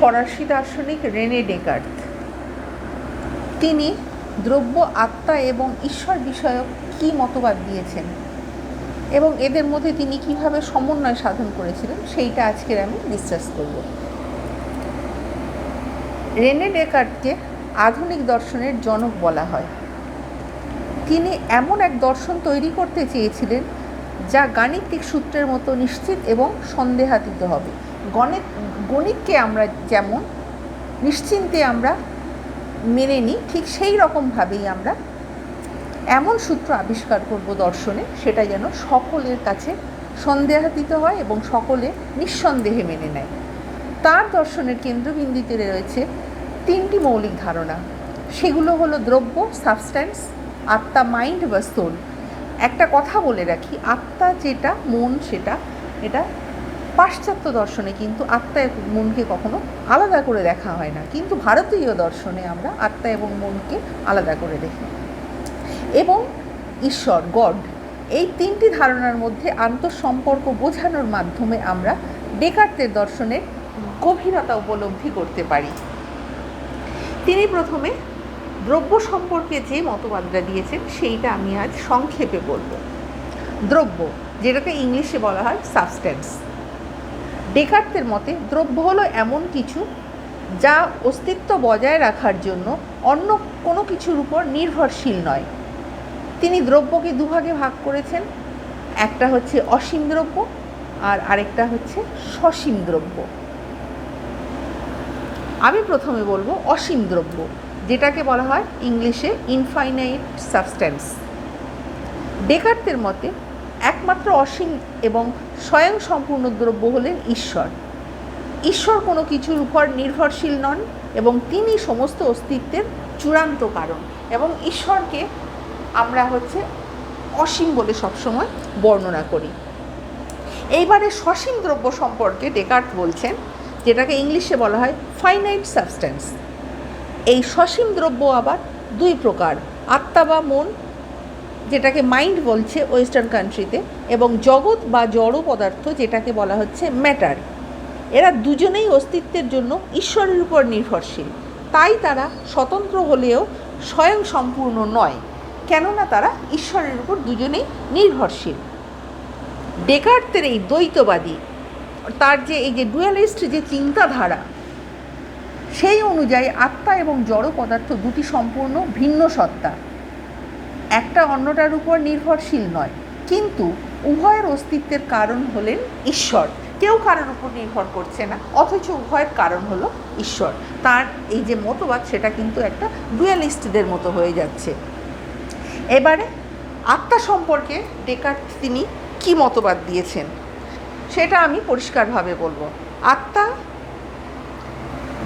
ফরাসি দার্শনিক Rene Descartes তিনি দ্রব্য, আত্মা এবং ঈশ্বর বিষয়ক কী মতবাদ দিয়েছেন এবং এদের মধ্যে তিনি কীভাবে সমন্বয় সাধন করেছিলেন সেইটা আজকের আমি ডিসকাস করব। রেনে ডেকার্টকে আধুনিক দর্শনের জনক বলা হয়। তিনি এমন এক দর্শন তৈরি করতে চেয়েছিলেন যা গাণিতিক সূত্রের মতো নিশ্চিত এবং সন্দেহাতীত হবে। গণিত, গণিতকে আমরা যেমন নিশ্চিন্তে আমরা মেনে নিই, ঠিক সেই রকমভাবেই আমরা এমন সূত্র আবিষ্কার করব দর্শনে, সেটা যেন সকলের কাছে সন্দেহাতীত হয় এবং সকলে নিঃসন্দেহে মেনে নেয়। তার দর্শনের কেন্দ্রবিন্দুতে রয়েছে তিনটি মৌলিক ধারণা। সেগুলো হলো দ্রব্য সাবস্ট্যান্স আত্মা মাইন্ড বা সোল একটা কথা বলে রাখি, আত্মা যেটা, মন সেটা, এটা পাশ্চাত্য দর্শনে কিন্তু আত্মা এবং মনকে কখনো আলাদা করে দেখা হয় না। কিন্তু ভারতীয় দর্শনে আমরা আত্মা এবং মনকে আলাদা করে দেখি। এবং ঈশ্বর, গড, এই তিনটি ধারণার মধ্যে আন্তঃসম্পর্ক বোঝানোর মাধ্যমে আমরা ডেকার্তের দর্শনের গভীরতা উপলব্ধি করতে পারি। তিনি প্রথমে দ্রব্য সম্পর্কে যে মতবাদটা দিয়েছেন, সেইটা আমি আজ সংক্ষেপে বলব। দ্রব্য, যেটাকে ইংলিশে বলা হয় সাবস্ট্যান্স ডেকার্তের মতে, দ্রব্য হলো এমন কিছু যা অস্তিত্ব বজায় রাখার জন্য অন্য কোনো কিছুর উপর নির্ভরশীল নয়। তিনি দ্রব্যকে দুভাগে ভাগ করেছেন। একটা হচ্ছে অসীম দ্রব্য আর আরেকটা হচ্ছে সসীম দ্রব্য। আমি প্রথমে বলব অসীম দ্রব্য, যেটাকে বলা হয় ইংলিশে ইনফাইনাইট সাবস্ট্যান্স। ডেকার্তের মতে একমাত্র অসীম এবং স্বয়ং সম্পূর্ণ দ্রব্য হলেন ঈশ্বর। ঈশ্বর কোনো কিছুর উপর নির্ভরশীল নন এবং তিনি সমস্ত অস্তিত্বের চূড়ান্ত কারণ এবং ঈশ্বরকে আমরা হচ্ছে অসীম বলে সবসময় বর্ণনা করি। এইবারে সসীম দ্রব্য সম্পর্কে ডেকার্ট বলছেন, যেটাকে ইংলিশে বলা হয় ফাইনাইট সাবস্ট্যান্স এই সসীম দ্রব্য আবার দুই প্রকার, আত্মা বা মন যেটাকে মাইন্ড বলছে ওয়েস্টার্ন কান্ট্রিতে এবং জগৎ বা জড় পদার্থ যেটাকে বলা হচ্ছে ম্যাটার। এরা দুজনেই অস্তিত্বের জন্য ঈশ্বরের উপর নির্ভরশীল। তাই তারা স্বতন্ত্র হলেও স্বয়ং সম্পূর্ণ নয়। কেননা তারা ঈশ্বরের উপর দুজনেই নির্ভরশীল। ডেকার্তের এই দ্বৈতবাদী, তার যে এই যে ডুয়ালিস্ট যে চিন্তাধারা, সেই অনুযায়ী আত্মা এবং জড় পদার্থ দুটি সম্পূর্ণ ভিন্ন সত্তা। একটা অন্যটার উপর নির্ভরশীল নয়। কিন্তু উভয়ের অস্তিত্বের কারণ হলেন ঈশ্বর। কেউ কারোর উপর নির্ভর করছে না, অথচ উভয়ের কারণ হলো ঈশ্বর। তার এই যে মতবাদ, সেটা কিন্তু একটা ডুয়ালিস্টদের মতো হয়ে যাচ্ছে। এবারে আত্মা সম্পর্কে ডেকার্ট তিনি কি মতবাদ দিয়েছেন, সেটা আমি পরিষ্কারভাবে বলব। আত্মা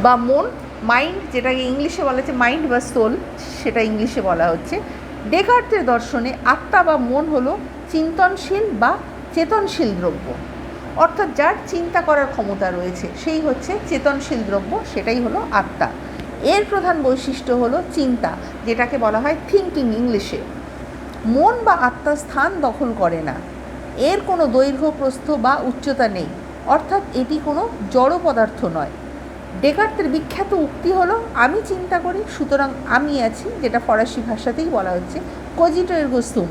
বা মন, মাইন্ড, যেটাকে ইংলিশে বলা হচ্ছে, মাইন্ড বা সোল, সেটা ইংলিশে বলা হচ্ছে ডেকার্তের দর্শনে আত্মা বা মন হলো চিন্তনশীল বা চেতনশীল দ্রব্য। অর্থাৎ যার চিন্তা করার ক্ষমতা রয়েছে, সেই হচ্ছে চেতনশীল দ্রব্য, সেটাই হলো আত্মা। এর প্রধান বৈশিষ্ট্য হলো চিন্তা, যেটাকে বলা হয় থিঙ্কিং ইংলিশে মন বা আত্মা স্থান দখল করে না। এর কোনো দৈর্ঘ্য, প্রস্থ বা উচ্চতা নেই। অর্থাৎ এটি কোনো জড় পদার্থ নয়। ডেকার্তের বিখ্যাত উক্তি হলো, আমি চিন্তা করি, সুতরাং আমি আছি যেটা ফরাসি ভাষাতেই বলা হচ্ছে কজিটো এরগো সুম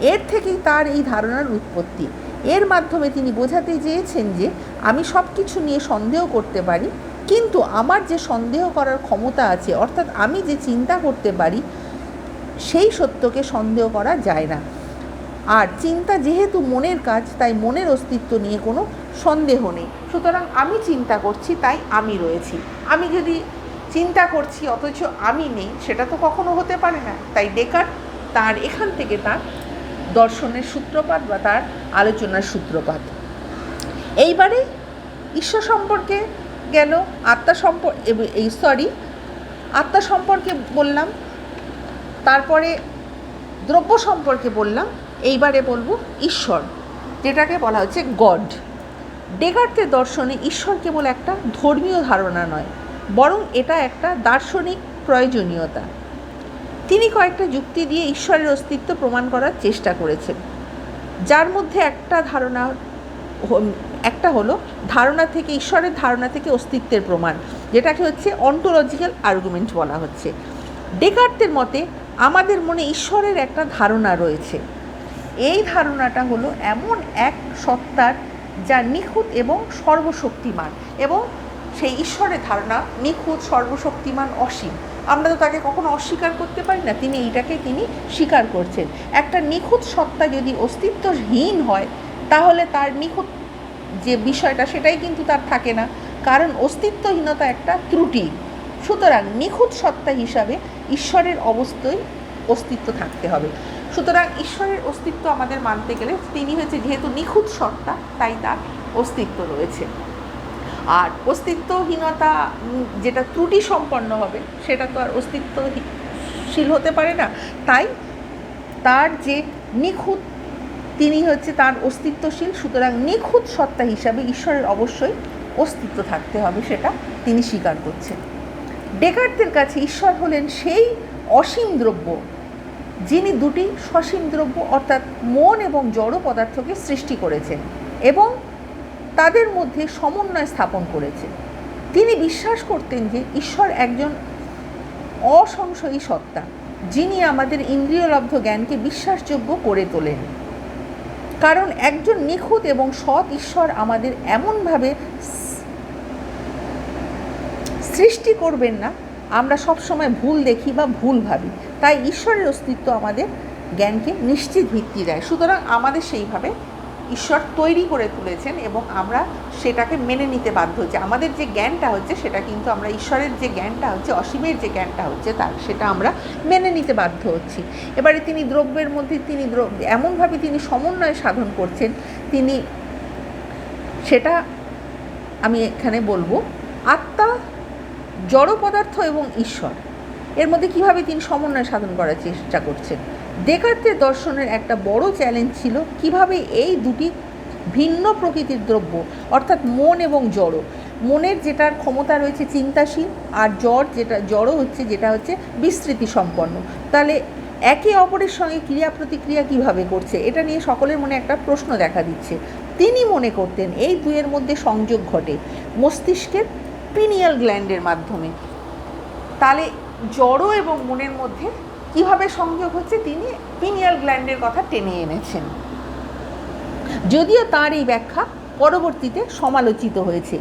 এর থেকেই তার এই ধারণার উৎপত্তি। এর মাধ্যমে তিনি বোঝাতে চেয়েছেন যে, আমি সব কিছু নিয়ে সন্দেহ করতে পারি, কিন্তু আমার যে সন্দেহ করার ক্ষমতা আছে, অর্থাৎ আমি যে চিন্তা করতে পারি, সেই সত্যকে সন্দেহ করা যায় না। আর চিন্তা যেহেতু মনের কাজ, তাই মনের অস্তিত্ব নিয়ে কোনো সন্দেহ নেই। সুতরাং আমি চিন্তা করছি, তাই আমি রয়েছি। আমি যদি চিন্তা করছি, অথচ আমি নেই, সেটা তো কখনো হতে পারে না। তাই ডেকার তার এখান থেকে তার দর্শনের সূত্রপাত বা তার আলোচনার সূত্রপাত। এইবারে ঈশ্বর সম্পর্কে গেল, আত্মা সম্পর্ক এই সরি আত্মা সম্পর্কে বললাম। তারপরে দ্রব্য সম্পর্কে বললাম, এইবারে বলব ঈশ্বর, যেটাকে বলা হচ্ছে গড। ডেকার্তের দর্শনে ঈশ্বর কেবল একটা ধর্মীয় ধারণা নয়, বরং এটা একটা দার্শনিক প্রয়োজনীয়তা। তিনি কয়েকটা যুক্তি দিয়ে ঈশ্বরের অস্তিত্ব প্রমাণ করার চেষ্টা করেছেন। যার মধ্যে একটা ধারণা একটা হলো ধারণা থেকে, ঈশ্বরের ধারণা থেকে অস্তিত্বের প্রমাণ, যেটাকে হচ্ছে অন্টোলজিক্যাল আর্গুমেন্ট বলা হচ্ছে। ডেকার্তের মতে আমাদের মনে ঈশ্বরের একটা ধারণা রয়েছে। এই ধারণাটা হলো এমন এক সত্তার যা নিখুঁত এবং সর্বশক্তিমান এবং সেই ঈশ্বরের ধারণা নিখুঁত, সর্বশক্তিমান, অসীম। আমরা তো তাকে কখনো অস্বীকার করতে পারি না, তিনি এইটাকে তিনি স্বীকার করছেন। একটা নিখুঁত সত্তা যদি অস্তিত্বহীন হয়, তাহলে তার নিখুঁত যে বিষয়টা, সেটাই কিন্তু তার থাকে না। কারণ অস্তিত্বহীনতা একটা ত্রুটি। সুতরাং নিখুঁত সত্তা হিসাবে ঈশ্বরের অবশ্যই অস্তিত্ব থাকতে হবে। সুতরাং ঈশ্বরের অস্তিত্ব আমাদের মানতে গেলে তিনি হয়েছে যেহেতু নিখুঁত সত্তা, তাই তার অস্তিত্ব রয়েছে। আর অস্তিত্বহীনতা যেটা ত্রুটি সম্পন্ন হবে, সেটা তো আর অস্তিত্বশীল হতে পারে না। তাই তার যে নিখুঁত, তিনি হচ্ছে তার অস্তিত্বশীল, সুতরাং নিখুঁত সত্তা হিসাবে ঈশ্বরের অবশ্যই অস্তিত্ব থাকতে হবে, সেটা তিনি স্বীকার করছেন। ডেকার্তের কাছে ঈশ্বর হলেন সেই অসীম দ্রব্য, যিনি দুটি সসীম দ্রব্য অর্থাৎ মন এবং জড় পদার্থকে সৃষ্টি করেছেন এবং তাদের মধ্যে সমন্বয় স্থাপন করেছেন। তিনি বিশ্বাস করতেন যে ঈশ্বর একজন অসংশয়ী সত্তা, যিনি আমাদের ইন্দ্রিয়লব্ধ জ্ঞানকে বিশ্বাসযোগ্য করে তোলেন। কারণ একজন নিখুঁত এবং সৎ ঈশ্বর আমাদের এমনভাবে সৃষ্টি করবেন না, আমরা সবসময় ভুল দেখি বা ভুল ভাবি। তাই ঈশ্বরের অস্তিত্ব আমাদের জ্ঞানকে নিশ্চিত ভিত্তি দেয়। সুতরাং আমাদের সেইভাবে ঈশ্বর তৈরি করে তুলেছেন এবং আমরা সেটাকে মেনে নিতে বাধ্য হচ্ছে। আমাদের যে জ্ঞানটা হচ্ছে, সেটা কিন্তু আমরা ঈশ্বরের যে জ্ঞানটা হচ্ছে, অসীমের যে জ্ঞানটা হচ্ছে, তার সেটা আমরা মেনে নিতে বাধ্য হচ্ছি। এবারে তিনি দ্রব্যের মধ্যে, তিনি দ্রব্য এমনভাবে তিনি সমন্বয় সাধন করছেন, তিনি, সেটা আমি এখানে বলব, আত্মা জড় পদার্থ এবং ঈশ্বর। এর মধ্যে কীভাবে তিনি সমন্বয় সাধন করার চেষ্টা করছেন? দেকার্তের দর্শনের একটা বড় চ্যালেঞ্জ ছিল কীভাবে এই দুটি ভিন্ন প্রকৃতির দ্রব্য, অর্থাৎ মন এবং জড়, মনের যেটার ক্ষমতা রয়েছে চিন্তাশীল আর জড় যেটা, জড় হচ্ছে যেটা হচ্ছে বিস্তৃতি সম্পন্ন। তাহলে একে অপরের সঙ্গে ক্রিয়া প্রতিক্রিয়া কীভাবে করছে, এটা নিয়ে সকলের মনে একটা প্রশ্ন দেখা দিচ্ছে। তিনি মনে করতেন এই দুয়ের মধ্যে সংযোগ ঘটে। মস্তিষ্কের পিনিয়াল গ্ল্যান্ডের মাধ্যমে। তাহলে জড় এবং মনের মধ্যে কীভাবে সংযোগ হচ্ছে তিনি পিনিয়াল গ্ল্যান্ডের কথা টেনে এনেছেন। যদিও তার এই ব্যাখ্যা পরবর্তীতে সমালোচিত হয়েছে,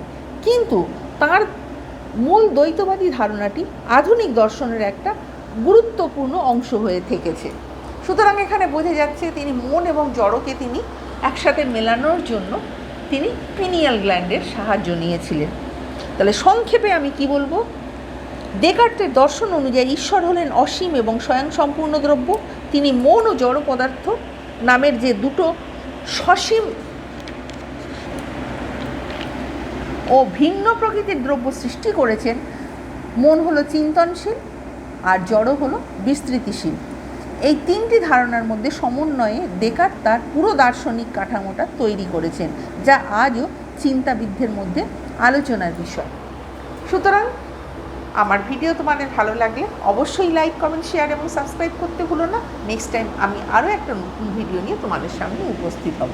কিন্তু তার মূল দ্বৈতবাদী ধারণাটি আধুনিক দর্শনের একটা গুরুত্বপূর্ণ অংশ হয়ে থেকেছে। সুতরাং এখানে বোঝা যাচ্ছে তিনি মন এবং জড়কে তিনি একসাথে মেলানোর জন্য তিনি পিনিয়াল গ্ল্যান্ডের সাহায্য নিয়েছিলেন। তাহলে সংক্ষেপে আমি কি বলব? দেকার্তের দর্শন অনুযায়ী ঈশ্বর হলেন অসীম এবং স্বয়ংসম্পূর্ণ দ্রব্য। তিনি মন ও জড় পদার্থ নামের যে দুটো সসীম ও ভিন্ন প্রকৃতির দ্রব্য সৃষ্টি করেছেন, মন হলো চিন্তনশীল আর জড় হলো বিস্তৃতিশীল। এই তিনটি ধারণার মধ্যে সমন্বয়ে দেকার্ত তার পুরো দার্শনিক কাঠামোটা তৈরি করেছেন, যা আজও চিন্তাবিদদের মধ্যে আলোচনার বিষয়। সুতরাং আমার ভিডিও তোমাদের ভালো লাগলে অবশ্যই লাইক, কমেন্ট, শেয়ার এবং সাবস্ক্রাইব করতে ভুলো না। নেক্সট টাইম আমি আরও একটা নতুন ভিডিও নিয়ে তোমাদের সামনে উপস্থিত হব।